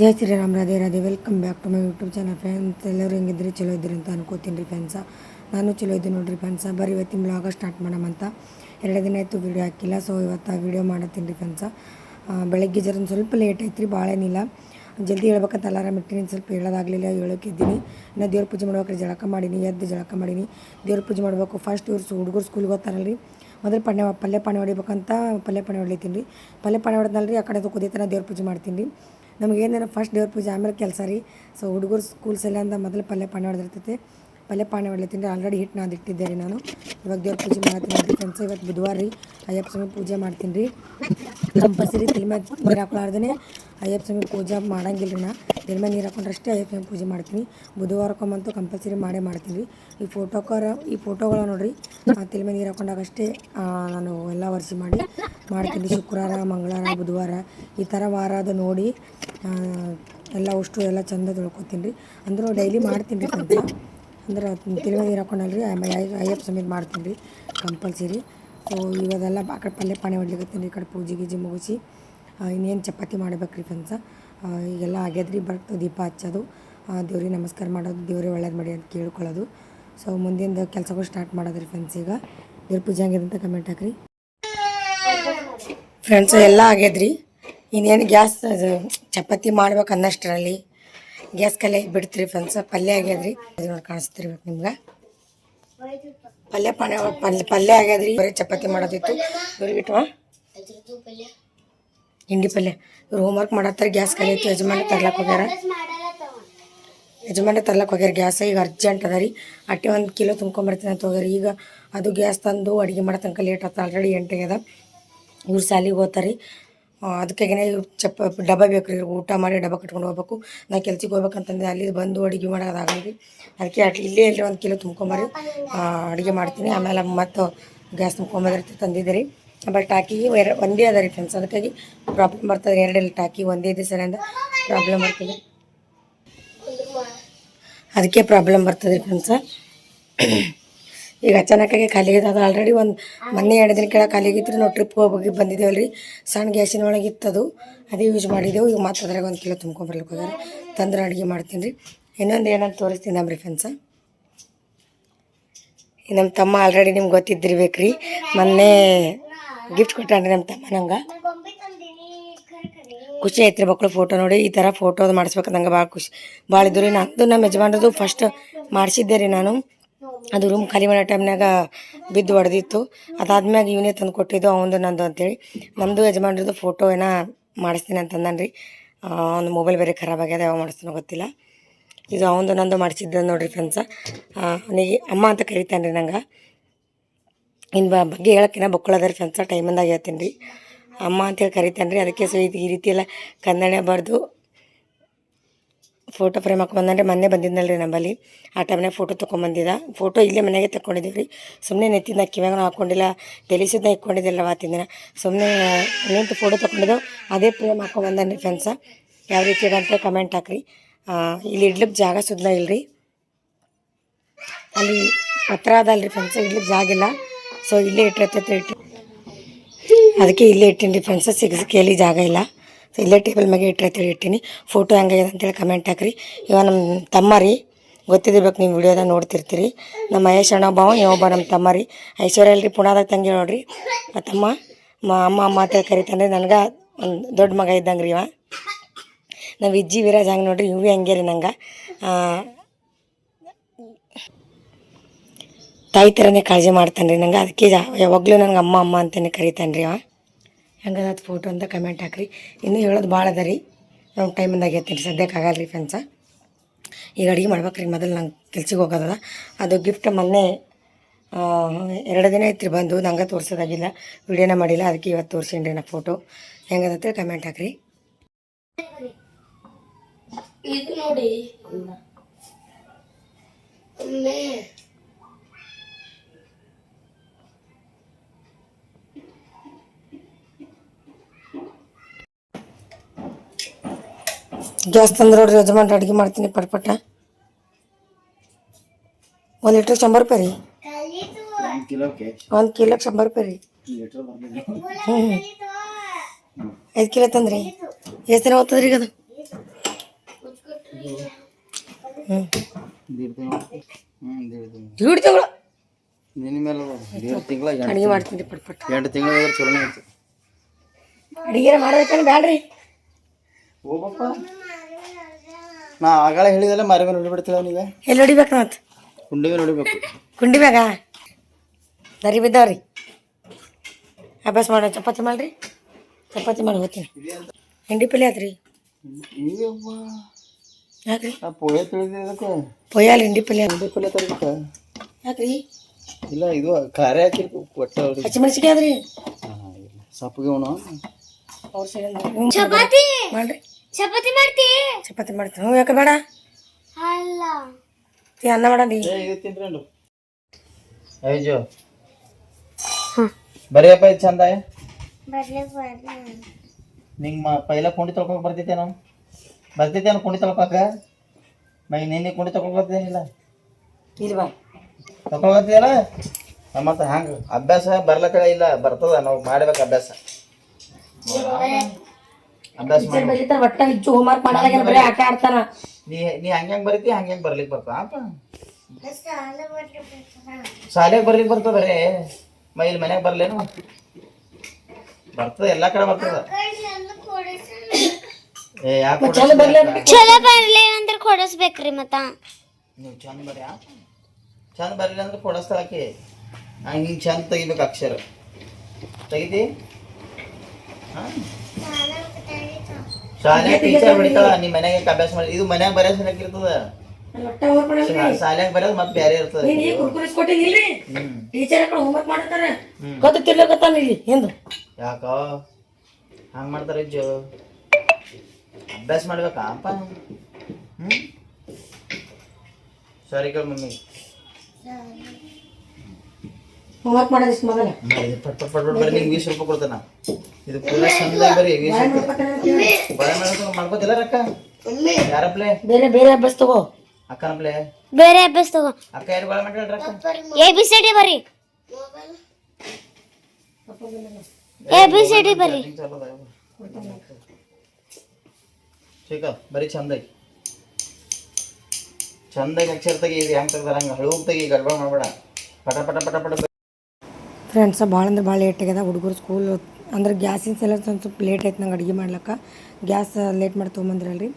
Jai Shriram, Radhe Radhe. Welcome back to my YouTube channel friends ಎಲ್ಲರೂ ಹೆಂಗಿದ್ರಿ ಚಲೋ ಇದ್ದೀರಿ ಅಂತ ಅನ್ಕೋತೀನಿ ರೀ ಫ್ರೆಂಡ್ಸ ನಾನು ಚಲೋ ಇದ್ದೀನಿ ನೋಡಿರಿ ಫ್ರೆಂಡ್ಸ ಬರೀ ಇವತ್ತಿನ ಬ್ಲಾಗ ಸ್ಟಾರ್ಟ್ ಮಾಡೋಮಂತ ಎರಡು ದಿನ ಆಯಿತು ವೀಡಿಯೋ ಹಾಕಿಲ್ಲ ಸೊ ಇವತ್ತು ವೀಡಿಯೋ ಮಾಡತ್ತೀನಿ ರೀ ಫ್ರೆಂಡ್ಸ ಬೆಳಗ್ಗೆ ಜರ ಸ್ವಲ್ಪ ಲೇಟ್ ಐತ್ರಿ ಭಾಳ ಏನಿಲ್ಲ ಜಲ್ದಿ ಹೇಳ್ಬೇಕಂತ ಅಲಾರಾಮ್ ಇಟ್ಟಿನಿ ಸ್ವಲ್ಪ ಹೇಳೋದಾಗಲಿಲ್ಲ ಹೇಳೋಕ್ಕಿದ್ದೀನಿ ಇನ್ನು ದೇವ್ರ ಪೂಜೆ ಮಾಡ್ಬೇಕ್ರಿ ಜಳಕ ಮಾಡೀನಿ, ಎದ್ದು ಜಳಕ ಮಾಡೀನಿ. ದೇವ್ರ ಪೂಜೆ ಮಾಡಬೇಕು. ಫಸ್ಟ್ ಇವ್ರು ಹುಡುಗರು ಸ್ಕೂಲ್ಗೆ ಹೋಗ್ತಾರಲ್ರಿ. ಮೊದಲು ಪಣ್ಯ, ಪಲ್ಯ ಪಾಣಿ ಹೊಡಿಬೇಕಂತ ಪಲ್ಯ ಪಾಣಿ ಹೊಡಿತೀನಿ ರೀ. ಪಲ್ಯ ಪಾಣಿ ಹೊಡೆದ್ನಲ್ರಿ, ಆ ಕಡೆ ಕುದಿತನ ದೇವ್ರ ಪೂಜೆ ಮಾಡ್ತೀನಿ ರೀ. ನಮ್ಗೆ ಏನಾರ ಫಸ್ಟ್ ದೇವ್ರ ಪೂಜೆ ಆಮೇಲೆ ಕೆಲಸ ರೀ. ಸೊ ಹುಡುಗರು ಸ್ಕೂಲ್ಸ್ ಎಲ್ಲ ಅಂದ ಮೊದಲು ಪಲ್ಯ ಪಾಣಿ ಹೊಡೆದಿರ್ತೈತೆ ಪಲ್ಯ ಪಾಣಿ ಹೊಡ್ಲತ್ತೀನಿ ರೀ ಆಲ್ರೆಡಿ ಹಿಟ್ಟು ನಾದಿಟ್ಟಿದ್ದೆ ರೀ ನಾನು. ಇವಾಗ ದೇವ್ರ ಪೂಜೆ ಮಾಡ್ತೀನಿ ಫ್ರೆಂಡ್ಸ್ ಇವತ್ತು ಬುಧವಾರ ರೀ. ಅಯ್ಯಪ್ಪ ಸ್ವಾಮಿ ಪೂಜೆ ಮಾಡ್ತೀನಿ ರೀ. ಕಂಪಲ್ಸರಿ ತಲೆ ಮ್ಯಾಗ ನೀರು ಹಾಕೊಳಾರ್ದೇ ಅಯ್ಯಪ್ಪ ಸ್ವಾಮಿ ಪೂಜೆ ಮಾಡಂಗಿಲ್ಲ ರೀ ನಾ ತಲೆ ಮ್ಯಾಗ ನೀರು ಹಾಕೊಂಡ್ರೆ ಅಷ್ಟೇ ಅಯ್ಯಪ್ಪ ಸ್ವಾಮಿ ಪೂಜೆ ಮಾಡ್ತೀನಿ. ಬುಧವಾರಕ್ಕೊಮ್ಮಂತೂ ಕಂಪಲ್ಸರಿ ಮಾಡೇ ಮಾಡ್ತೀನಿ ರೀ ಈ ಫೋಟೋಕರ ಈ ಫೋಟೋಗಳ ನೋಡ್ರಿ. ಆ ತಲೆ ಮ್ಯಾಗ ನೀರು ಹಾಕೊಂಡಾಗ ಅಷ್ಟೇ ನಾನು ಎಲ್ಲ ವರ್ಷ ಮಾಡಿ ಮಾಡ್ತೀನಿ. ಶುಕ್ರವಾರ, ಮಂಗಳವಾರ, ಬುಧವಾರ ಈ ಥರ ವಾರ ಅದು ನೋಡಿ ಎಲ್ಲ ಅಷ್ಟು ಎಲ್ಲ ಚಂದ ತೊಳ್ಕೊತೀನಿ. ರೀ ಅಂದರೂ ಡೈಲಿ ಮಾಡ್ತೀನಿ ರೀ ಅಂದ್ರೆ ಮ್ಯಾಗ ನೀರು ಹಾಕೊಂಡಲ್ರಿ ಅಯ್ಯಪ್ಪ ಸ್ವಾಮಿ ಮಾಡ್ತೀನಿ ರೀ, ಕಂಪಲ್ಸರಿ. ಸೊ ಇವಾಗೆಲ್ಲ ಆ ಕಡೆ ಪಲ್ಯ ಪಾನಿ ಹೊಡ್ಲಿಕತ್ತೀನಿ ಈ ಕಡೆ ಪೂಜೆ ಗೀಜೆ ಮುಗಿಸಿ. ಇನ್ನೇನು ಚಪಾತಿ ಮಾಡ್ಬೇಕ್ರಿ ಫ್ರೆಂಡ್ಸ ಈಗೆಲ್ಲ ಆಗ್ಯದ್ರಿ ಬಟ್ ದೀಪ ಹಚ್ಚೋದು. ದೇವ್ರಿಗೆ ನಮಸ್ಕಾರ ಮಾಡೋದು, ದೇವ್ರಿಗೆ ಒಳ್ಳೇದು ಮಾಡಿ ಅಂತ ಕೇಳ್ಕೊಳ್ಳೋದು. ಸೊ ಮುಂದಿನ ಕೆಲಸಗಳು ಸ್ಟಾರ್ಟ್ ಮಾಡೋದ್ರಿ ಫ್ರೆಂಡ್ಸ್ ಈಗ. ದೇವ್ರ ಪೂಜೆ ಅಂತ ಕಮೆಂಟ್ ಹಾಕ್ರಿ. ಫ್ರೆಂಡ್ಸ್ ಎಲ್ಲ ಆಗ್ಯದ್ರಿ. ಇನ್ನೇನು ಗ್ಯಾಸ್ ಚಪಾತಿ ಮಾಡ್ಬೇಕು ಅನ್ನಷ್ಟರಲ್ಲಿ. ಗ್ಯಾಸ್ ಕಲೆ ಬಿಡ್ತೀರಿ ಫ್ರೆಂಡ್ಸ್ ಪಲ್ಯ ಆಗ್ಯದ್ರಿ. ನೋಡಿ ಕಾಣಿಸ್ತಿರ್ಬೇಕು ನಿಮ್ಗೆ. ಪಲ್ಯ ಪಣ, ಪಲ್ಯ ಪಲ್ಯ ಆಗ್ಯಾದ್ರಿ, ಬರೀ ಚಪಾತಿ ಮಾಡೋದಿತ್ತು. ಇವ್ರಿಗೆ ಇಟ್ವಾ ಹಿಂಡಿ ಪಲ್ಯ. ಇವ್ರು ಹೋಮ್ವರ್ಕ್ ಮಾಡತ್ತಾರೆ, ಗ್ಯಾಸ್ ಐತಿ ಯಜಮಾನ ತರ್ಲಕ್ಕೆ ಹೋಗ್ಯಾರ. ಯಜಮಾನ ತರ್ಲಕ್ಕೆ ಹೋಗ್ಯಾರ, ಗ್ಯಾಸ್ ಈಗ ಅರ್ಜೆಂಟ್ ಅದ ರೀ. ಅಟ್ಟೆ ಒಂದು ಕಿಲೋ ತುಂಬ್ಕೊಂಬರ್ತೀನಿ ಅಂತ ಹೋಗ್ಯಾರ. ಈಗ ಅದು ಗ್ಯಾಸ್ ತಂದು ಅಡುಗೆ ಮಾಡೋ ತನಕ ಲೇಟ್ ಆಯ್ತು ಆಲ್ರೆಡಿ ಎಂಟಾಗ್ಯದ ಇವ್ರು ಸಾಲಿಗೆ ಹೋಗ್ತಾರೆ. ಅದಕ್ಕಾಗಿನೇ ಚಪ್ಪ, ಡಬ್ಬ ಬೇಕು ರೀ, ಊಟ ಮಾಡಿ ಡಬ್ಬ ಕಟ್ಕೊಂಡು ಹೋಗ್ಬೇಕು. ನಾ ಕೆಲ್ಸಕ್ಕೆ ಹೋಗ್ಬೇಕಂತಂದ್ರೆ ಅಲ್ಲಿ ಬಂದು ಅಡುಗೆ ಮಾಡೋದಾಗಲಿ. ಅದಕ್ಕೆ ಅಟ್ ಇಲ್ಲೇ ಇಲ್ಲಿ ಒಂದು ಕಿಲೋ ತುಂಬ್ಕೊಂಬರಿ ಅಡುಗೆ ಮಾಡ್ತೀನಿ. ಆಮೇಲೆ ಮತ್ತು ಗ್ಯಾಸ್ ತುಂಬ್ಕೊಂಬಂದಿರ್ತಿ ತಂದಿದ್ದೆ ರೀ ಬಟ್ ಟಾಕಿ ಎರ ಒಂದೇ ಅದ ರೀ ಫ್ರೆಂಡ್ಸ್, ಅದಕ್ಕಾಗಿ ಪ್ರಾಬ್ಲಮ್ ಬರ್ತದೆ. ಎರಡೆಲ್ಲ ಟಾಕಿ ಒಂದೇ ಇದೆ ಸರಿಯಂದ ಪ್ರಾಬ್ಲಮ್ ಬರ್ತದೆ. ಅದಕ್ಕೆ ಪ್ರಾಬ್ಲಮ್ ಬರ್ತದೆ ಫ್ರೆಂಡ್ಸ. ಈಗ ಅಚಾನಕ್ಕಾಗಿ ಖಾಲಿ ಅದು ಆಲ್ರೆಡಿ ಒಂದು ಮೊನ್ನೆ ಎರಡು ದಿನ ಕೆಳಗೆ ಖಾಲಿ ಆಗಿತ್ತು ನಾವು ಟ್ರಿಪ್ ಹೋಗಿ ಬಂದಿದ್ದೇವಲ್ಲ ರೀ ಸಣ್ಣ ಗ್ಯಾಸಿನ ಒಳಗೆ ಇತ್ತದು. ಅದೇ ಯೂಸ್ ಮಾಡಿದ್ದೆವು ಈಗ ಮತ್ತೆ ಅದ್ರಾಗ ಒಂದು ಕಿಲೋ ತುಂಬ್ಕೊಂಬರ್ಲಿಕ್ಕೆ ಹೋಗ್ಯಾರ ತಂದ್ರೆ ಅಡುಗೆ ಮಾಡ್ತೀನಿ ರೀ. ಇನ್ನೊಂದು ಏನಂತ ತೋರಿಸ್ತೀನಿ ನಮ್ಮ ರೀ ಫ್ರೆಂಡ್ಸ ನಮ್ಮ ತಮ್ಮ ಆಲ್ರೆಡಿ ನಿಮ್ಗೆ ಗೊತ್ತಿದ್ದಿರ್ಬೇಕು ರೀ ಮೊನ್ನೆ ಗಿಫ್ಟ್ ಕೊಟ್ಟಾನ್ರಿ ನಮ್ಮ ತಮ್ಮ ನಂಗೆ. ಖುಷಿ ಐತ್ರಿ ಮಕ್ಕಳು ಫೋಟೋ ನೋಡಿ. ಈ ಥರ ಫೋಟೋ ಮಾಡಿಸ್ಬೇಕು ನಂಗೆ ಭಾಳ ಖುಷಿ. ಭಾಳ ಇದ್ದು ರೀ ನಂದು ನಮ್ಮ ಯಜಮಾನ್ರದ್ದು ಫಸ್ಟ್ ಮಾಡಿಸಿದ್ದೆ ರೀ ನಾನು. ಅದು ರೂಮ್ ಖಾಲಿ ಮಾಡೋ ಟೈಮ್ನಾಗ ಬಿದ್ದು ಹೊಡೆದಿತ್ತು. ಅದಾದ್ಮ್ಯಾಗ ಇವನೇ ತಂದು ಕೊಟ್ಟಿದ್ದು, ಅವಂದು ನಂದು ಅಂತೇಳಿ. ನಮ್ಮದು ಯಜಮಾನ್ರದ್ದು ಫೋಟೋ ಏನೋ ಮಾಡಿಸ್ತೀನಿ ಅಂತಂದಾನೆ ರೀ ಅವ್ನು ಮೊಬೈಲ್ ಬೇರೆ ಖರಾಬ್ ಆಗ್ಯದ, ಯಾವಾಗ ಮಾಡಿಸ್ತಾನೋ ಗೊತ್ತಿಲ್ಲ. ಇದು ಅವಂದು, ನಂದು ಮಾಡಿಸಿದ್ದೆ ನೋಡ್ರಿ ಫ್ರೆಂಡ್ಸ ಅವನಿಗೆ ಅಮ್ಮ ಅಂತ ಕರಿತಾನೆ ರೀ ನಂಗೆ ಇನ್ನು ಬಗ್ಗೆ ಹೇಳೋಕ್ಕಿನ್ನ ಬಕ್ಕಳದ ರೀ ಫ್ರೆಂಡ್ಸ ಟೈಮಿಂದಾಗ ಹೇಳ್ತೀನಿ ರೀ ಅಮ್ಮ ಅಂತೇಳಿ ಕರಿತಾನೆ ರೀ ಅದಕ್ಕೆ ಸೊ, ಇದು ಈ ರೀತಿಯೆಲ್ಲ ಕನ್ನಡ ಬರೆದು ಫೋಟೋ ಫ್ರೇಮ್ ಹಾಕೊಂಬಂದ್ರೆ ಮೊನ್ನೆ ಬಂದಿದ್ನಲ್ಲ ರೀ ನಂಬಲ್ಲಿ. ಆ ಟೈಮ್ನಾಗ ಫೋಟೋ ತೊಗೊಂಬಂದಿದ್ದ ಫೋಟೋ ಇಲ್ಲೇ ಮನೆಗೆ ತಗೊಂಡಿದ್ದೀವಿ ರೀ. ಸುಮ್ಮನೆ ನೆತ್ತಿನ ಕಿವ್ಯಾಗ ಹಾಕೊಂಡಿಲ್ಲ. ತೆಲಿಸಿದ್ನ ಇಟ್ಕೊಂಡಿದ್ದಿಲ್ಲ ಅವತ್ತಿನ ದಿನ ಸುಮ್ಮನೆ ನಿಂತು ಫೋಟೋ ತೊಗೊಂಡಿದ್ದು ಅದೇ ಫ್ರೇಮ್ ಹಾಕೊಂಬಂದ್ರಿ ಫ್ರೆಂಡ್ಸ ಯಾವ ರೀತಿ ಅಂತ ಕಮೆಂಟ್ ಹಾಕ್ರಿ. ಇಲ್ಲಿ ಇಡ್ಲಿಕ್ಕೆ ಜಾಗ ಸುದ್ದ ಇಲ್ರಿ. ಅಲ್ಲಿ ಪತ್ರ ಅದಲ್ರಿ ಫ್ರೆಂಡ್ಸ್ ಇಡ್ಲಿಕ್ಕೆ ಜಾಗ ಇಲ್ಲ. ಸೊ ಇಲ್ಲೇ ಇಟ್ಟಿರ್ತೈತೆ ಇಟ್ಟು ಅದಕ್ಕೆ ಇಲ್ಲೇ ಇಟ್ಟಿನಿ ರೀ ಫ್ರೆಂಡ್ಸ್ ಸಿಗಲಿ ಜಾಗ ಇಲ್ಲ. ಸೊ ಇಲ್ಲೇ ಟೇಬಲ್ ಮ್ಯಾಗೆ ಇಟ್ಟಿರ್ತೀವಿ ಇಟ್ಟೀನಿ. ಫೋಟೋ ಹೆಂಗಾಗ್ಯದ ಅಂತೇಳಿ ಕಮೆಂಟ್ ಹಾಕ್ರಿ. ಇವ ನಮ್ಮ ತಮ್ಮ ರೀ ಗೊತ್ತಿದ್ದಿರ್ಬೇಕು ನೀವು ವಿಡಿಯೋದಾಗ ನೋಡ್ತಿರ್ತೀರಿ. ನಮ್ಮ ಮಹೇಶ್ ಅಣ್ಣ ಭಾವ ಇವೊಬ್ಬ ನಮ್ಮ ತಮ್ಮ ರೀ ಐಶ್ವರ್ಯ ಅಲ್ರಿ, ಪುಣಾದಾಗ ತಂಗಿ ನೋಡ್ರಿ. ಆ ತಮ್ಮ, ಮ, ಅಮ್ಮ ಅಮ್ಮ ಅಂತ ಕರಿತಂದ್ರೆ ನನಗೆ ಒಂದು ದೊಡ್ಡ ಮಗ ಇದ್ದಂಗೆ ರೀ ಇವ. ನಾವು ವಿಜ್ಜಿ ವಿರಾಜ್ ಹಂಗೆ ನೋಡ್ರಿ ಇವು ಹಂಗೆ ರೀ ನಂಗೆ. ತಾಯಿ ಥರನೇ ಕಾಳಜಿ ಮಾಡ್ತಾನೆ ರೀ ನಂಗೆ. ಅದಕ್ಕೆ ಯಾವಾಗಲೂ ನನಗೆ ಅಮ್ಮ ಅಮ್ಮ ಅಂತಲೇ ಕರಿತಾನೆ ರೀ ಅವ ಹೆಂಗದ ಫೋಟೋ ಅಂತ ಕಮೆಂಟ್ ಹಾಕ್ರಿ. ಇನ್ನೂ ಹೇಳೋದು ಭಾಳ ಅದ ರೀ. ನಮ್ಮ ಟೈಮಿಂದಾಗ ರೀ ಸದ್ಯಕ್ಕೆ ಆಗಲ್ಲ ರೀ ಫ್ರೆಂಡ್ಸ ಈಗ ಅಡುಗೆ ಮಾಡ್ಬೇಕು ರೀ ಮೊದಲು ನಂಗೆ ಕೆಲ್ಸಕ್ಕೆ ಹೋಗೋದದ. ಅದು ಗಿಫ್ಟ್ ಮೊನ್ನೆ ಎರಡು ದಿನ ಐತ್ರಿ ಬಂದು, ನಂಗೆ ತೋರ್ಸೋದಾಗಿಲ್ಲ. ವಿಡಿಯೋನ ಮಾಡಿಲ್ಲ, ಅದಕ್ಕೆ ಇವತ್ತು ತೋರಿಸೀನಿ ನಾ ಫೋಟೋ ಹೆಂಗದ ಕಮೆಂಟ್ ಹಾಕ್ರಿ. ಇದು ನೋಡಿ. ಗ್ಯಾಸ್ ತಂದು ನೋಡ್ರಿ ಯಜಮಾನ್ರಿ ಅಡುಗೆ ಮಾಡ್ತೀನಿ ಪಟ್ ಪಟ ಒಂದು ಲೀಟ್ರ್ ಶಂಬರ್ ರೂಪಾಯಿ ರೀ. ಒಂದು ಕಿಲೋಕ್ಕೆ ಶಂಬರ್ ರೂಪಾಯಿ ರೀ. ಹ್ಞೂ ಐದು ಕಿಲೋ ತಂದ್ರಿ. ಎಷ್ಟು ದಿನ ಓದ್ತದ್ರಿ ಈಗ ಅದು? ಹ್ಞೂ ದೀಡ್ ತಿಂಗಳು. ಅಡುಗೆ ಮಾಡ್ತೀನಿ ಪಟ್ ಎರಡು ತಿಂಗಳು ಚಲೋ ಅಡುಗೆ ಮಾಡ್ಬೇಕಂದ್ರೆ ಬ್ಯಾಡ್ರಿ? ಹೋಗಪ್ಪ ನಾ ಆಗಳ ಹೇಳಿದಲ್ಲ ಮರ ಮೇಲೆ ಹೊಡಿಬಿಡ್ತಿಲ್ಲ ಅವನಿಗೆ ಎಲ್ಲಿ ಹೊಡಿಬೇಕು ಮತ್ತೆ ಕುಂಡಿ ನೋಡಿಬೇಕು. ಹೊಡಿಬೇಕು ಕುಂಡಿ ಮ್ಯಾಗ ದರಿ ಬಿದ್ದಾವ್ರಿ. ಅಭ್ಯಾಸ ಮಾಡೋ ಚಪಾತಿ ಮಾಡ್ರಿ. ಚಪಾತಿ ಮಾಡಿ ಹೋಗ್ತೀನಿ. ಹಿಂಡಿ ಪಲ್ಯ ಆತ್ರಿ? ಯಾಕ್ರಿ? ನಾ ಪೋಯ ತಿಳಿದೆ ಅದಕ್ಕೆ. ಪೊಯ್ಯಾಲ ಹಿಂಡಿ ಪಲ್ಯ. ಕುಂಡಿ ಪಲ್ಯ ತರಬೇಕ? ಯಾಕ್ರಿ? ಇಲ್ಲ ಇದು ಖಾರ ಹಾಕಿರ್ಬೇಕು ಒಟ್ಟ ಅವ್ರಿಗೆ. ಹಸಿಮೆಣಸಿಗೆ ಆದ್ರಿ? ಹಾಂ ಇಲ್ಲ. ಸಪ್ಪಗೆ ಅವನು ಅವ್ರ ಚಪಾತಿ! ಮಾಡ್ರಿ. ಚಪಾತಿ ಮಾಡ್ತಿ? ಚಪಾತಿ ಮಾಡ್ತೀನಿ. ಹ್ಞೂ ಯಾಕೆ ಬೇಡ? ಅಲ್ಲ. ತೀ ಅನ್ನ ಮಾಡದಿ ಏ ಇದು ತಿನ್ರಿ ಬರೆಯಪ್ಪ ಬರೀಯಪ್ಪ ಇದು ಚಂದ? ಬರ್ಲಿ ಬರ್ಲಿ ನಿಂಗೆ ಮ ಪೈಲ ಕುಂಡಿ ತೊಳ್ಕೊಕ್ ಬರ್ತಿದ್ದೆ ನಾವು ಬರ್ತೈತೆ ನಾವು ಕುಂಡಿ ತೊಳ್ಕೊಕ? ಮೈ ನಿನ್ನೆ ಕುಂಡಿ ತೊಳ್ಕೊಳ್ತೇನಿಲ್ಲ ಇಲ್ಲಿ ಬಾ. ತೊಳ್ಕೊಳ್ತೀಯಲ್ಲ ಮತ್ತೆ ಹಂಗೆ ಅಭ್ಯಾಸ ಬರ್ಲಕ್ಕ ಇಲ್ಲ ಬರ್ತದ ನಾವು ಮಾಡ್ಬೇಕು ಅಭ್ಯಾಸ. ಅಭ್ಯಾಸ ಮಾಡಿ ಬರೀತಾರ ಒಟ್ಟ ಹೆಚ್ಚು ಹೋಮ್ವರ್ಕ್ ಮಾಡಲ್ಲ ಬರೀ ಆಟ ಆಡ್ತಾನ ನೀ ನೀ ಹಂಗೆ ಹೆಂಗೆ ಬರೀತಿ ಹಂಗೆ ಹೆಂಗೆ ಬರ್ಲಿಕ್ಕೆ ಬರ್ತಾ ಅಪ್ಪ ಶಾಲೆಗೆ ಬರ್ಲಿಕ್ಕೆ ಬರ್ತದ ರೇ ಮೈಲ್ ಮನ್ಯಾಗ ಬರ್ಲೇನು? ಬರ್ತದ ಎಲ್ಲಾ ಕಡೆ ಬರ್ತದ. ಏ ಯಾಕೆ ಚಲೋ ಬರ್ಲಿ ಚಲೋ ಬರ್ಲಿ ಅಂದ್ರೆ ಕೊಡಿಸ್ಬೇಕ್ರಿ ಮತ್ತ. ನೀವು ಚಂದ ಬರ್ರಿ ಚಂದ ಬರಲಿಲ್ಲ ಅಂದ್ರೆ ಕೊಡಸ್ತಾಳಕ್ಕೆ ಹಂಗೆ ಹಿಂಗೆ ಚಂದ ತೆಗಿಬೇಕು ಅಕ್ಷರ. ತೆಗಿತಿ? ಹಾಂ? ಶಾಲೆ ಟೀಚರ್ ಬಿಡ್ತಾವ ನಿಮ್ ಮನ್ಯಾಗ ಅಭ್ಯಾಸ ಮಾಡಿ ಇದು ಮನ್ಯಾಗ ಬರೆಯೋ ಇರ್ತದ. ಒಟ್ಟ ಶಾಲ್ಯಾಗ ಮತ್ತೆ ಬೇರೆ ಇರ್ತದ. ನೀನ್ ಈ ಕುರ್ಕುರಿಸ್ ಕೊಟ್ಟಿನಿಲ್ರಿ ಹ್ಮ್. ಟೀಚರ್ ಹೋಮ್ವರ್ಕ್ ತಿರ್ಲಕತ್ತಾನ ಇಲ್ಲಿ ಯಾಕೋ? ಹಂಗೆ ಮಾಡ್ತಾರೆ ಇಜ್ಜು. ಅಭ್ಯಾಸ ಮಾಡ್ಬೇಕಾ? ಅಪ್ಪ. ಹ್ಮ್? ಸರಿ ಕೇಳ ಮಮ್ಮಿ. ಹೋಮ್ವರ್ಕ್ ಮಾಡೋದಿಷ್ಟು ಮೊದಲ. ಪಟ್ ಪಟ್ ಪಟ್ ಪಟ್ ಬರೀ ನಿಂಗೆ ರೂಪಾಯಿ ಕೊಡ್ತಾನ. ಇದು ಪೂರ ಚಂದ ಬರೀ ಮಾಡ್ಕೋತಿಲ್ಲ ಯಾರಪ್ಲೆ ಬೇರೆ ಬೇರೆ ಅಭ್ಯಾಸ ತಗೋ. ಅಕ್ಕನಪ್ಲೆ ಬೇರೆ ಅಭ್ಯಾಸ ತಗೋ. ಅಕ್ಕ ಯಾರು ಎ ಬಿ ಸಿ ಡಿ ಬರ್ರಿ. ಎ ಬಿ ಸಿ ಡಿ ಬರ್ರಿ. ठीक ಬರೀ ಚಂದಾಗಿ ಚಂದಾಗಿ ಅಕ್ಷರ ತೆಗಿ ಇದು ಹೆಂಗೆ ತೆಗ್ದಾರ ಹಂಗೆ. ಹಳುಗ್ ತೆಗಿ ಗಡ್ಬಡ ಮಾಡಬೇಡ. ಪಟ ಪಟ ಪಟ ಪಟ. ಫ್ರೆಂಡ್ಸ ಭಾಳ ಅಂದ್ರೆ ಭಾಳ ಲೇಟ್ ಆಗ್ಯದ. ಹುಡುಗರು ಸ್ಕೂಲ್ ಅಂದ್ರೆ ಗ್ಯಾಸಿನ ಸಲ ಒಂದು ಸ್ವಲ್ಪ ಲೇಟ್ ಆಯ್ತು ನಂಗೆ ಅಡುಗೆ ಮಾಡ್ಲಕ್ಕ. ಗ್ಯಾಸ್ ಲೇಟ್ ಮಾಡಿ ತೊಗೊಂಬಂದ್ರಲ್ರಿ.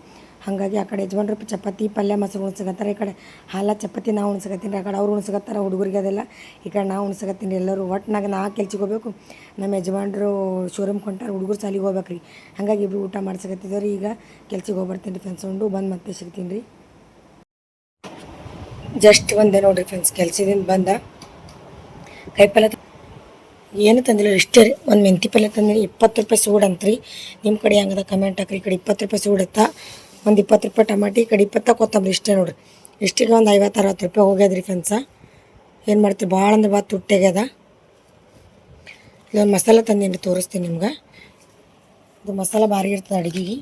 ಹಾಗಾಗಿ ಆ ಕಡೆ ಯಜಮಾನ್ರು ಚಪಾತಿ, ಪಲ್ಯ, ಮೊಸರು ಉಣ್ಸಕತ್ತಾರ ಈ ಕಡೆ ಹಾಲ, ಚಪಾತಿ ನಾವು ಉಣ್ಸಕತ್ತೀನಿ ಆ ಕಡೆ ಅವ್ರು ಉಣ್ಸಕತ್ತಾರ ಹುಡುಗರಿಗೆ ಅದೆಲ್ಲ. ಈ ಕಡೆ ನಾವು ಉಣ್ಸಕತ್ತೀನಿ ಎಲ್ಲರೂ. ಒಟ್ಟಿನಾಗ ನಾ ಕೆಲ್ಸಕ್ಕೆ ಹೋಗ್ಬೇಕು. ನಮ್ಮ ಯಜಮಾನ್ರು ಶೋರೂಮ್ ಕೊಂಟಾರ ಹುಡುಗರು ಸಾಲಿಗೆ ಹೋಗ್ಬೇಕು ರೀ ಹಾಗಾಗಿ ಇಬ್ಬರು ಊಟ ಮಾಡ್ಸಕತ್ತಿದ್ದಾರೆ ಈಗ ಕೆಲ್ಸಕ್ಕೆ ಹೋಗ್ಬರ್ತೀನಿ ರೀ ಫ್ರೆಂಡ್ಸ್ ಉಂಡು, ಬಂದು ಮತ್ತೆ ಸಿಗ್ತೀನಿ ರೀ ಜಸ್ಟ್ ಒಂದೇ ನೋಡಿರಿ ಫ್ರೆಂಡ್ಸ್ ಕೆಲ್ಸದಿಂದ ಬಂದ. ಕೈಪಲ್ಯ ಏನು ತಂದಿಲ್ಲ, ಇಷ್ಟೇ ರೀ. ಒಂದು ಮೆಂತಿ ಪಲ್ಯ ತಂದಿಲ್ಲ ಇಪ್ಪತ್ತು ರೂಪಾಯಿ ಸೂಡ್ ಅಂತ್ರಿ. ನಿಮ್ಮ ಕಡೆ ಹಂಗದ ಕಮೆಂಟ್ ಹಾಕ್ರಿ, ಈ ಕಡೆ ಇಪ್ಪತ್ತು ರೂಪಾಯಿ ಸೂಡ್ ಎತ್ತ ಒಂದು ಇಪ್ಪತ್ತು ರೂಪಾಯಿ ಟಮಾಟಿ, ಈ ಕಡೆ ಇಪ್ಪತ್ತ ಕೊತ್ತಂಬರಿ ಇಷ್ಟೇ ನೋಡ್ರಿ. ಇಷ್ಟಿಗೆ ಒಂದು ಐವತ್ತು, ಅರವತ್ತು ರೂಪಾಯಿ ಹೋಗ್ಯದ್ರಿ ಫ್ರೆಂಡ್ಸ ಏನು ಮಾಡ್ತೀವಿ ಭಾಳ ಅಂದ್ರೆ ಭಾಳ ತುಟ್ಟಾಗ್ಯದ ಇಲ್ಲೊಂದು ಮಸಾಲೆ ತಂದೀನಿ ತೋರಿಸ್ತೀನಿ ನಿಮ್ಗೆ. ಇದು ಮಸಾಲ ಭಾರಿ ಇರ್ತದೆ ಅಡುಗೆಗೆ.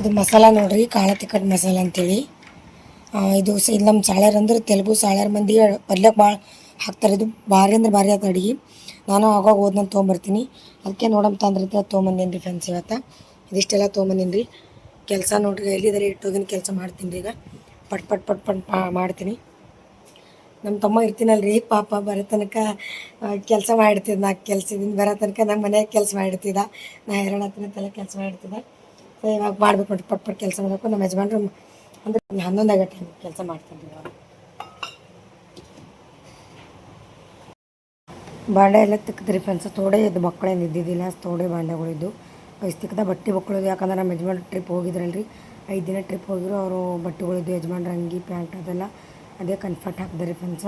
ಇದು ಮಸಾಲ ನೋಡ್ರಿ, ಕಾಳ ತಿಕ್ಕಟ್ ಮಸಾಲ ಅಂತೇಳಿ. ಇದು ಸ ಇಲ್ಲಿ ನಮ್ಮ ಸಾಳ್ಯಾರ ಅಂದ್ರೆ ತೆಲುಗು ಸಾಳ್ಯಾರ ಮಂದಿ ಪಲ್ಯಕ್ಕೆ ಭಾಳ ಹಾಕ್ತಾರೆ ಇದು ಭಾರಿ ಅಂದ್ರೆ ಭಾರಿ ಆಯ್ತು ಅಡುಗೆ. ನಾನು ಆವಾಗ ನಾನು ತೊಗೊಂಬರ್ತೀನಿ. ಅದಕ್ಕೆ ನೋಡಮ್ ತಂದ್ರೆ ತೊಗೊಂಬಂದೇನು ರೀ ಫ್ರೆಂಡ್ಸ್ ಇವತ್ತು. ಇದಿಷ್ಟೆಲ್ಲ ತೊಗೊಂಬಂದೀನಿ ರೀ ಕೆಲಸ ನೋಡ್ರಿ ಎಲ್ಲಿದ್ದಾರೆ ಇಟ್ಟೋಗಿನ ಕೆಲಸ ಮಾಡ್ತೀನಿ ರೀ ಈಗ. ಪಟ್ ಪಟ್ ಪಟ್ ಪಟ್ ಮಾಡ್ತೀನಿ. ನಮ್ಮ ತಮ್ಮ ಇರ್ತೀನಲ್ರಿ, ಪಾಪ ಬರೋ ತನಕ ಕೆಲಸ ಮಾಡಿರ್ತಿದ್ದ. ನಾ ಕೆಲಸದಿಂದ ಬರೋ ತನಕ ನಮ್ಮ ಮನೆಯಾಗ ಕೆಲಸ ಮಾಡಿರ್ತಿದ್ದ. ನಾ ಹತ್ತಿನ ಕೆಲಸ ಮಾಡಿರ್ತಿದ್ದ. ಸೊ, ಇವಾಗ ಮಾಡ್ಬೇಕು ಪಟ್ ಪಟ್ ಪಟ್ ಕೆಲಸ ಮಾಡಬೇಕು. ನಮ್ಮ ಯಜಮಾನ್ರು ಅಂದ್ರೆ ಹನ್ನೊಂದು ಆಗತ್ತೆ ಕೆಲಸ ಮಾಡ್ತೀನಿ ಬಾಂಡೆ ಎಲ್ಲ ತಿಕ್ಕಿದ್ರಿ ಫ್ರೆಂಡ್ಸ್ ತೋಡೆ ಇದು ಮಕ್ಕಳೇನು ಇದ್ದಿದ್ದಿಲ್ಲ ತೋಡೆ ಬಾಂಡೆಗಳಿದ್ದು ಇಷ್ಟು ತಿಕ್ಕದ ಬಟ್ಟೆ ಮಕ್ಕಳದು ಯಾಕಂದ್ರೆ ನಮ್ಮ ಯಜಮಾನ್ ಟ್ರಿಪ್ ಹೋಗಿದ್ರಲ್ರಿ. ಐದು ದಿನ ಟ್ರಿಪ್ ಹೋಗಿದ್ರು ಅವರು ಬಟ್ಟೆಗಳಿದ್ದು ಯಜಮಾನ್ರ ಅಂಗಿ ಪ್ಯಾಂಟ್ ಅದೆಲ್ಲ ಅದೇ ಕನ್ಫರ್ಟ್ ಹಾಕಿದ್ರಿ ಫ್ರೆಂಡ್ಸ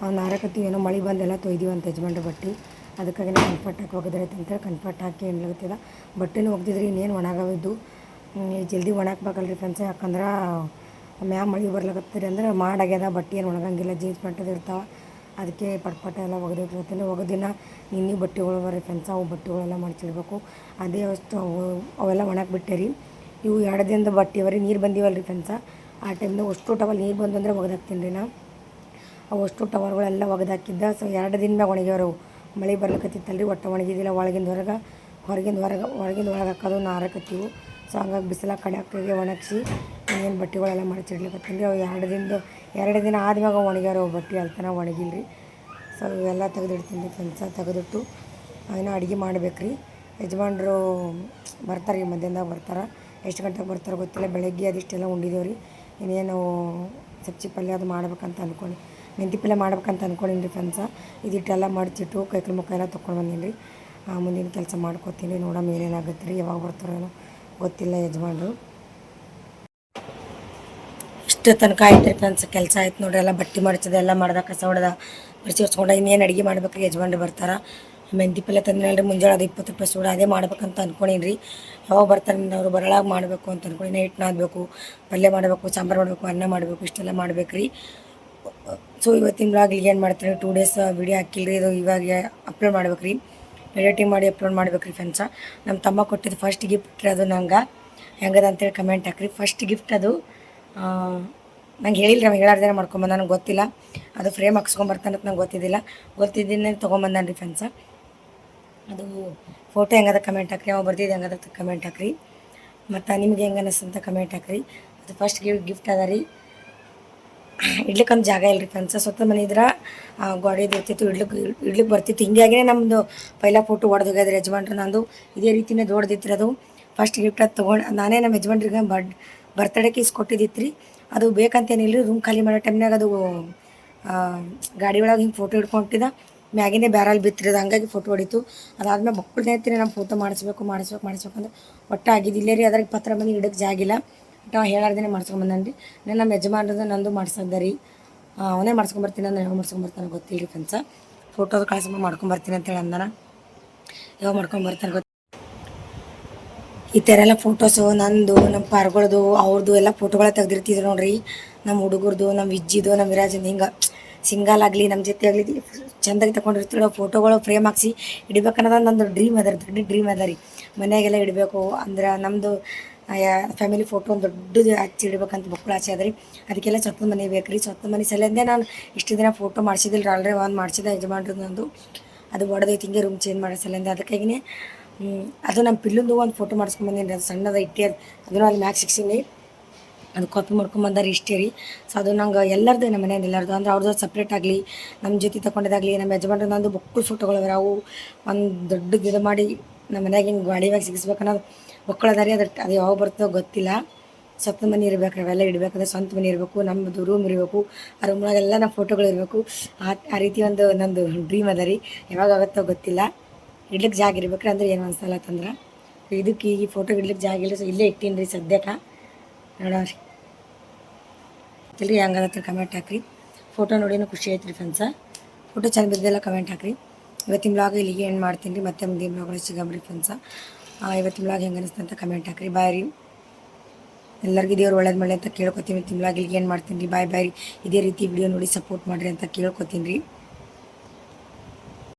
ಅವ್ನು ನಾರಕತ್ತಿ ಏನೋ ಮಳೆ ಬಂದೆಲ್ಲ ತೊಯ್ದೀವಿ ಅಂತ ಯಜಮಾನ್ರ ಬಟ್ಟೆ. ಅದಕ್ಕಾಗಿ ನಾವು ಕನ್ಫರ್ಟ್ ಹಾಕಿ ಹೋಗಿದ್ರೈತೆ ಅಂತೇಳಿ ಕನ್ಫರ್ಟ್ ಹಾಕಿ ಏನ್ಲಾಗತ್ತಿದ ಬಟ್ಟೆನೂ ಹೋಗ್ತಿದ್ರಿ ಇನ್ನೇನು ಒಣಗಾವಿದ್ದು ಜಲ್ದಿ ಒಣಾಕ್ಬೇಕಲ್ರಿ ಫ್ರೆಂಡ್ಸ್ ಯಾಕಂದ್ರೆ ಮ್ಯಾಮ್ ಮಳೆ ಬರ್ಲಾಕತ್ತೀರಿ ಅಂದ್ರೆ ಮಾಡಾಗ್ಯದ ಬಟ್ಟೆ ಏನು ಒಣಗಂಗಿಲ್ಲ. ಜೀನ್ಸ್ ಪ್ಯಾಂಟದು ಇರ್ತಾವೆ. ಅದಕ್ಕೆ ಪಟ್ ಪಟ ಎಲ್ಲ ಒಗೆದಿಟ್ಟಿರ್ತೀನಿ. ಒಗೆದಿನ ನಿನ್ನೆ ಬಟ್ಟೆಗಳು ಬರೀ ಫ್ರೆಂಡ್ಸ್ ಅವು ಬಟ್ಟೆಗಳೆಲ್ಲ ಮಡಚಿಡ್ಬೇಕು. ಅದೇ ಅಷ್ಟು ಅವು, ಅವೆಲ್ಲ ಒಣಗಿ ಬಿಟ್ಟೆ ರೀ ಇವು ಎರಡು ದಿನದ ಬಟ್ಟೆ ಬರೀ ನೀರು ಬಂದಿವಲ್ಲ ರೀ ಫ್ರೆಂಡ್ಸ ಆ ಟೈಮ್ದಾಗ ಅಷ್ಟು ಟವಲ್ ನೀರು ಬಂದು ಅಂದರೆ ಒಗೆದಾಕ್ತೀನಿ ರೀ ನಾ. ಅವು ಅಷ್ಟು ಟವಲ್ಗಳೆಲ್ಲ ಒಗೆದಾಕಿದ್ದ, ಸೊ ಎರಡು ದಿನ ಮ್ಯಾಗ ಒಣಗ್ಯಾವ್ರು ಮಳೆ ಬರ್ಲಿಕತ್ತಿತ್ತಲ್ಲ ರೀ ಒಟ್ಟು ಒಣಗಿದಿಲ್ಲ ಒಳಗಿಂದ ಹೊರಗೆ, ಹೊರಗಿಂದ ಹೊರಗೆ ಒಳಗಿಂದ ಒಳಗೆ ಹಾಕೋದು ನಾರಕತ್ತೀವಿ. ಸೊ ಹಂಗಾಗಿ ಬಿಸಿಲಾಗ ಕಡೆ ಹಾಕಿ ಒಣಗಿಸಿ. ಏನು ಬಟ್ಟೆಗಳೆಲ್ಲ ಮಡಚಿಡ್ಲಿಕ್ಕೆ ಅವು ಎರಡು ದಿನದ, ಎರಡು ದಿನ ಆದ್ಮ್ಯಾಗ ಒಣಗ್ಯಾರ ಬಟ್ಟೆ ಅಲ್ತನ ಒಣಗಿಲ್ಲ ರೀ ಸೊ ಇವೆಲ್ಲ ತೆಗೆದಿಡ್ತೀನಿ ರೀ ಫ್ರೆಂಡ್ಸ ತೆಗೆದಿಟ್ಟು ಅದನ್ನು ಅಡುಗೆ ಮಾಡ್ಬೇಕು ರೀ ಯಜಮಾನ್ರು ಬರ್ತಾರೆ ರೀ ಮಧ್ಯಾಹ್ನದಾಗ ಬರ್ತಾರೆ. ಎಷ್ಟು ಗಂಟೆಗೆ ಬರ್ತಾರೆ ಗೊತ್ತಿಲ್ಲ. ಬೆಳಗ್ಗೆ ಅದಿಷ್ಟೆಲ್ಲ ಉಂಡಿದ್ದೇವೆ ಇನ್ನೇನು ಸಬ್ಜಿ ಪಲ್ಯ ಅದು ಮಾಡ್ಬೇಕಂತ ಅಂದ್ಕೊಂಡು ಮೆಂತಿ ಪಲ್ಯ ಮಾಡ್ಬೇಕಂತ ಅಂದ್ಕೊಂಡಿನಿ ರೀ ಫ್ರೆಂಡ್ಸ. ಇದಿಟ್ಟೆಲ್ಲ ಮಡಚಿಟ್ಟು ಕೈಕಲ್ ಮುಖ ಎಲ್ಲ ತೊಗೊಂಡು ಬಂದೀನಿ ರೀ ಮುಂದಿನ ಕೆಲಸ ಮಾಡ್ಕೊತೀನಿ. ನೋಡಮ್ಮ ಏನೇನಾಗುತ್ತೆ ರೀ ಯಾವಾಗ ಬರ್ತಾರೋ ಗೊತ್ತಿಲ್ಲ ಯಜಮಾನ್ರು. ಇಷ್ಟು ತನಕ ಆಯ್ತು ರೀ ಫ್ರೆಂಡ್ಸ್ ಕೆಲಸ ಆಯ್ತು ನೋಡ್ರಿ, ಎಲ್ಲ ಬಟ್ಟೆ ಮಾಡಿಸೋದು ಎಲ್ಲ ಮಾಡ್ದ, ಕಸ ಹೊಡೆದ. ಬರ್ಸಿ ಹೊಚ್ಕೊಂಡ ಇನ್ನೇನು ಅಡುಗೆ ಮಾಡ್ಬೇಕು ರೀ ಯಜಮಾನ್ರು ಬರ್ತಾರೆ. ಮೆಂತಿ ಪಲ್ಯ ತಂದಿನಲ್ರಿ, ಮುಂಜಾನೆ ಅದು ಇಪ್ಪತ್ತು ರೂಪಾಯಿ ಸೂಡ, ಅದೇ ಮಾಡ್ಬೇಕಂತ ಅನ್ಕೊಂಡೀನಿ ರೀ ಯಾವಾಗ ಬರ್ತಾರೆ ಅವ್ರು ಬರಳಾಗ ಮಾಡಬೇಕು ಅಂತ ಅಂದ್ಕೊಂಡು ನೈಟ್ ನಾದಬೇಕು, ಪಲ್ಯ ಮಾಡಬೇಕು, ಸಾಂಬಾರು ಮಾಡಬೇಕು, ಅನ್ನ ಮಾಡಬೇಕು, ಇಷ್ಟೆಲ್ಲ ಮಾಡ್ಬೇಕು ರೀ ಸೊ ಇವತ್ತಿನ ಬ್ಲಾಗ್ ಏನು ಮಾಡ್ತಾರೆ? ಟೂ ಡೇಸ್ ವಿಡಿಯೋ ಹಾಕಿಲ್ಲ ರೀ ಇದು ಇವಾಗ ಅಪ್ಲೋಡ್ ಮಾಡ್ಬೇಕು ರೀ ಎಡಿಟಿಂಗ್ ಮಾಡಿ ಅಪ್ಲೋಡ್ ಮಾಡ್ಬೇಕು ರೀ ಫ್ರೆಂಡ್ಸ ನಮ್ಮ ತಮ್ಮ ಕೊಟ್ಟಿದ್ದು ಫಸ್ಟ್ ಗಿಫ್ಟ್ ರೀ ಅದು ನಂಗೆ. ಹೆಂಗದ ಅಂತೇಳಿ ಕಮೆಂಟ್ ಹಾಕ್ರಿ. ಫಸ್ಟ್ ಗಿಫ್ಟ್ ಅದು ನಂಗೆ ಹೇಳಿಲ್ಲ ರೀ ಹೇಳಾರ್ದೇನ ಮಾಡ್ಕೊಂಬಂದ ನನಗೆ ಗೊತ್ತಿಲ್ಲ. ಅದು ಫ್ರೇಮ್ ಹಾಕ್ಸ್ಕೊಂಬರ್ತಾನೆ ನಂಗೆ ಗೊತ್ತಿದ್ದಿಲ್ಲ. ಗೊತ್ತಿದ್ದೀನಿ ತೊಗೊಂಬಂದಾನ ರೀ ಫ್ರೆಂಡ್ಸ ಅದು ಫೋಟೋ ಹೆಂಗದ ಕಮೆಂಟ್ ಹಾಕ್ರಿ, ಅವ ಬರ್ದಿದ್ದು ಹೆಂಗದ ಕಮೆಂಟ್ ಹಾಕ್ರಿ. ಮತ್ತು ನಿಮ್ಗೆ ಹೆಂಗೆ ಅನಿಸ್ತು ಅಂತ ಕಮೆಂಟ್ ಹಾಕ್ರಿ. ಅದು ಫಸ್ಟ್ ಗಿಫ್ಟ್ ಅದ ರೀ. ಇಡ್ಲಿಕ್ಕೊಂದು ಜಾಗ ಇಲ್ಲ ರೀ ಫ್ರೆಂಡ್ಸ ಸ್ವತಃ ಮನೆ ಇದ್ರೆ ಗೋಡೆದು ಇರ್ತಿತ್ತು ಇಡ್ಲಿಕ್ಕೆ ಇಡ್ಲಿಕ್ಕೆ ಬರ್ತಿತ್ತು. ಹಿಂಗಾಗಿನೇ ನಮ್ಮದು ಪೈಲ ಫೋಟೋ ಹೊಡೆದು ಹೋಗ್ಯದ್ರಿ ಯಜಮಾನ್ರು ನಂದು. ಇದೇ ರೀತಿನೇ ದೊಡ್ಡದಿತ್ತು ಅದು. ಫಸ್ಟ್ ಗಿಫ್ಟ್ ಅದು ತೊಗೊಂಡು, ನಾನೇ ನಮ್ಮ ಯಜಮಾನ್ರಿಗೆ ಬಡ್ ಬರ್ತಡೇಗೆ ಇಸ್ಕೊಟ್ಟಿದ್ದಿತ್ತು ರೀ ಅದು ಬೇಕಂತೇನಿಲ್ಲ ರೂಮ್ ಖಾಲಿ ಮಾಡೋ ಟೈಮ್ನಾಗ ಅದು ಗಾಡಿ ಒಳಗೆ ಹಿಂಗೆ ಫೋಟೋ ಹಿಡ್ಕೊಂಡಿದ್ದ ಮ್ಯಾಗಿನೇ ಬ್ಯಾರಲ್ಲಿ ಬಿತ್ತಿರೋದು ಹಂಗಾಗಿ ಫೋಟೋ ಹೊಡಿತು. ಅದಾದ್ಮೇಲೆ ಮಕ್ಕಳು ಹೇಳ್ತೀನಿ ನಮ್ಮ ಫೋಟೋ ಮಾಡಿಸ್ಬೇಕು ಮಾಡಿಸ್ಬೇಕು ಮಾಡಿಸ್ಬೇಕು ಅಂದ್ರೆ ಒಟ್ಟು ಆಗಿದ್ದಿಲ್ಲ ರೀ ಅದ್ರಾಗ ಪತ್ರ ಮನೆ ಇಡಕ್ಕೆ ಜಾಗಿಲ್ಲ ಅವ ಹೇಳಾರ್ದೇ ಮಾಡ್ಸ್ಕೊಂಬಂದ್ರಿ ನಾನು ನಮ್ಮ ಯಜಮಾನ್ರದ ನಂದು ಮಾಡ್ಸದ್ದ ರೀ. ಅವನೇ ಮಾಡ್ಸ್ಕೊಂಬರ್ತೀನಿ ಅಂದ್ರೆ ಯಾವ ಮಾಡ್ಸ್ಕೊಂಬರ್ತಾನೆ ಗೊತ್ತಿಲ್ಲ ಫ್ರೆಂಡ್ಸ ಫೋಟೋದು ಕಳ್ಸ್ಕೊಂಡು ಮಾಡ್ಕೊಂಬರ್ತೀನಿ ಅಂತೇಳಿ ಅಂದಾನ. ಯಾವಾಗ ಮಾಡ್ಕೊಂಬರ್ತಾನೆ ಗೊತ್ತ ಈ ಥರ ಎಲ್ಲ ಫೋಟೋಸು ನಂದು ನಮ್ಮ ಪಾರ್ಗಳದು ಅವ್ರದ್ದು ಎಲ್ಲ ಫೋಟೋಗಳ ತೆಗ್ದಿರ್ತಿದ್ರು ನೋಡ್ರಿ. ನಮ್ಮ ಹುಡುಗರ್ದು ನಮ್ಮ ವಿಜ್ಜಿದು ನಮ್ಮ ವಿರಾಜ್ ಹಿಂಗೆ ಸಿಂಗಲ್ ಆಗಲಿ ನಮ್ಮ ಜೊತೆ ಆಗಲಿ ಚಂದಾಗಿ ತಗೊಂಡಿರ್ತೀವಿ ಫೋಟೋಗಳು ಫ್ರೇಮ್ ಹಾಕ್ಸಿ ಇಡ್ಬೇಕನ್ನೋದು ನಂದು ಡ್ರೀಮ್ ಅದ ದೊಡ್ಡ ಡ್ರೀಮ್ ಅದ ರೀ. ಮನೆಯಾಗೆಲ್ಲ ಇಡಬೇಕು, ಅಂದ್ರೆ ನಮ್ಮದು ಫ್ಯಾಮಿಲಿ ಫೋಟೋ ಒಂದು ದೊಡ್ಡದು ಹಚ್ಚಿ ಇಡ್ಬೇಕಂತ ಮಕ್ಕಳು ಆಸೆ ಅದ ಅದಕ್ಕೆಲ್ಲ ಸ್ವಂತ ಮನೆ ಬೇಕು ರೀ. ಸ್ವಂತ ಮನೆ ಸಲಿಂದೇ ನಾನು ಇಷ್ಟು ದಿನ ಫೋಟೋ ಮಾಡಿಸಿದಿಲ್ಲ ಆಲ್ರೆಡಿ ಒಂದು ಮಾಡಿಸಿದ ಯಜಮಾನ್ರದ್ದು ನಂದು. ಅದು ಒಡೆದೈತಿ, ಹಿಂಗೆ ರೂಮ್ ಚೇಂಜ್ ಮಾಡೋ ಸಲಿಂದ. ಅದಕ್ಕಾಗಿನೇ ಅದು ನಮ್ಮ ಪಿಲ್ಲಂದು ಒಂದು ಫೋಟೋ ಮಾಡಿಸ್ಕೊಂಬಂದಿನಿ ಅದು ಸಣ್ಣದ ಇಟ್ಟೆ ಅದು. ಅದನ್ನು ಅಲ್ಲಿ ಮ್ಯಾಕ್ ಸಿಕ್ಸೀನಿ ಅದು ಕಾಪಿ ಮಾಡ್ಕೊಂಬಂದಾರೆ ಇಷ್ಟೇ ರೀ. ಸೊ ಅದು ನಂಗೆ ಎಲ್ಲರದ್ದು ನಮ್ಮ ಮನೆಯಿಂದ ಎಲ್ಲರದು. ಅಂದ್ರೆ ಅವ್ರದ್ದು ಸಪ್ರೇಟ್ ಆಗಲಿ ನಮ್ಮ ಜೊತೆ ತಗೊಂಡಿದ್ದಾಗಲಿ ನಮ್ಮ ಯಜಮಾನ್ರ ನಂದು ಬೊಕ್ಕಳು ಫೋಟೋಗಳು ಅವ ಒಂದು ದೊಡ್ಡದು ಇದು ಮಾಡಿ ನಮ್ಮ ಮನೆಯಾಗ ಹಿಂಗೆ ಗಾಡಿ ಸಿಗಿಸ್ಬೇಕನ್ನೋದು ಸಿಗಿಸ್ಬೇಕು ಅನ್ನೋದು ಬೊಕ್ಕಳು ಅದ ರೀ. ಅದು ಯಾವಾಗ ಬರ್ತದೋ ಗೊತ್ತಿಲ್ಲ. ಸ್ವಂತ ಮನೆ ಇರಬೇಕು ಅವೆಲ್ಲ ಇಡಬೇಕಂದ್ರೆ ಸ್ವಂತ ಮನೆ ಇರಬೇಕು ನಮ್ಮದು ರೂಮ್ ಇರಬೇಕು, ಆ ರೂಮ್ನಾಗೆಲ್ಲ ನಮ್ಮ ಫೋಟೋಗಳು ಇರಬೇಕು ಆ ಆ ರೀತಿ ಒಂದು ನಂದು ಡ್ರೀಮ್ ಅದ ರೀ. ಯಾವಾಗ ಆಗುತ್ತೋ ಗೊತ್ತಿಲ್ಲ. ಇಡ್ಲಿಕ್ಕೆ ಜಾಗ ಇರ್ಬೇಕ್ರಿ ಅಂದ್ರೆ ಏನು ಅನ್ಸಲ್ಲ ತಂದ್ರೆ. ಇದಕ್ಕೆ ಈ ಫೋಟೋ ಇಡ್ಲಿಕ್ಕೆ ಜಾಗ ಇಲ್ಲ ಸೊ ಇಲ್ಲೇ ಇಟ್ಟೀನಿ ರೀ ಸದ್ಯಕ್ಕೆ ನೋಡೋರಿ ಇಲ್ರಿ ಹಂಗದ ಕಮೆಂಟ್ ಹಾಕ್ರಿ. ಫೋಟೋ ನೋಡಿನೂ ಖುಷಿ ಆಯ್ತು ರೀ ಫ್ರೆಂಡ್ಸ ಫೋಟೋ ಚಂದ ಬಿದ್ದೆಲ್ಲ ಕಮೆಂಟ್ ಹಾಕ್ರಿ. ಇವತ್ತಿನ ಬ್ಲಾಗ್ ಇಲ್ಲಿಗೆ ಏನು ಮಾಡ್ತೀನಿ. ರೀ ಮತ್ತೆ ಮುಂದಿನ ಬ್ಲಾಗ್ ಸಿಗಮ್ರಿ ಫ್ರೆಂಡ್ಸ ಇವತ್ತಿನ ಬ್ಲಾಗ್ ಹೆಂಗೆ ಅನಿಸ್ತು ಅಂತ ಕಮೆಂಟ್ ಹಾಕ್ರಿ. ಬಾಯ್ ರೀ. ಎಲ್ಲರಿಗೂ ದೇವ್ರು ಒಳ್ಳೇದು ಮಾಡಿ ಅಂತ ಕೇಳ್ಕೊತೀನಿ. ಇಲ್ಲಿಗೆ ಏನು ಮಾಡ್ತೀನಿ. ರೀ ಬಾಯ್ ಬಾಯ್ ಇದೇ ರೀತಿ ವಿಡಿಯೋ ನೋಡಿ ಸಪೋರ್ಟ್ ಮಾಡಿರಿ ಅಂತ ಕೇಳ್ಕೊತೀನಿ ರೀ.